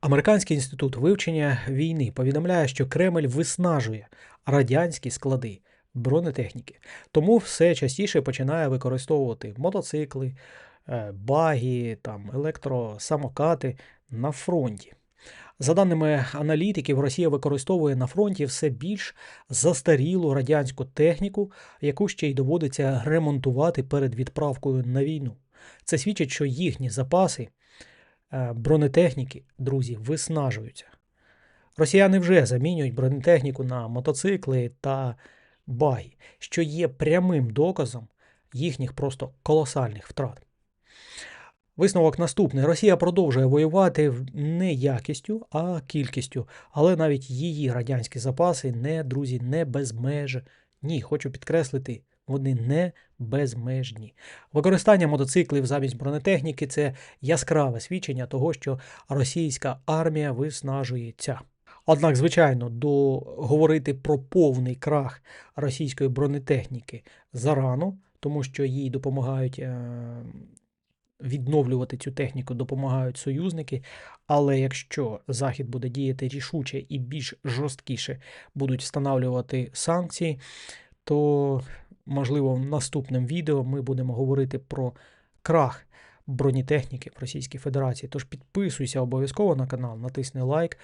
Американський інститут вивчення війни повідомляє, що Кремль виснажує радянські склади бронетехніки, тому все частіше починає використовувати мотоцикли, е, багі, там, електросамокати на фронті. За даними аналітиків, Росія використовує на фронті все більш застарілу радянську техніку, яку ще й доводиться ремонтувати перед відправкою на війну. Це свідчить, що їхні запаси бронетехніки, друзі, виснажуються. Росіяни вже замінюють бронетехніку на мотоцикли та баги, що є прямим доказом їхніх просто колосальних втрат. Висновок наступний: Росія продовжує воювати не якістю, а кількістю, але навіть її радянські запаси не, друзі, не безмежні. Ні, хочу підкреслити, вони не безмежні. Використання мотоциклів замість бронетехніки це яскраве свідчення того, що російська армія виснажується. Однак, звичайно, до говорити про повний крах російської бронетехніки зарано, тому що їй допомагають е, відновлювати цю техніку, допомагають союзники. Але якщо Захід буде діяти рішуче і більш жорсткіше будуть встановлювати санкції, то можливо в наступному відео ми будемо говорити про крах бронетехніки в Російській Федерації. Тож підписуйся обов'язково на канал, натисни лайк.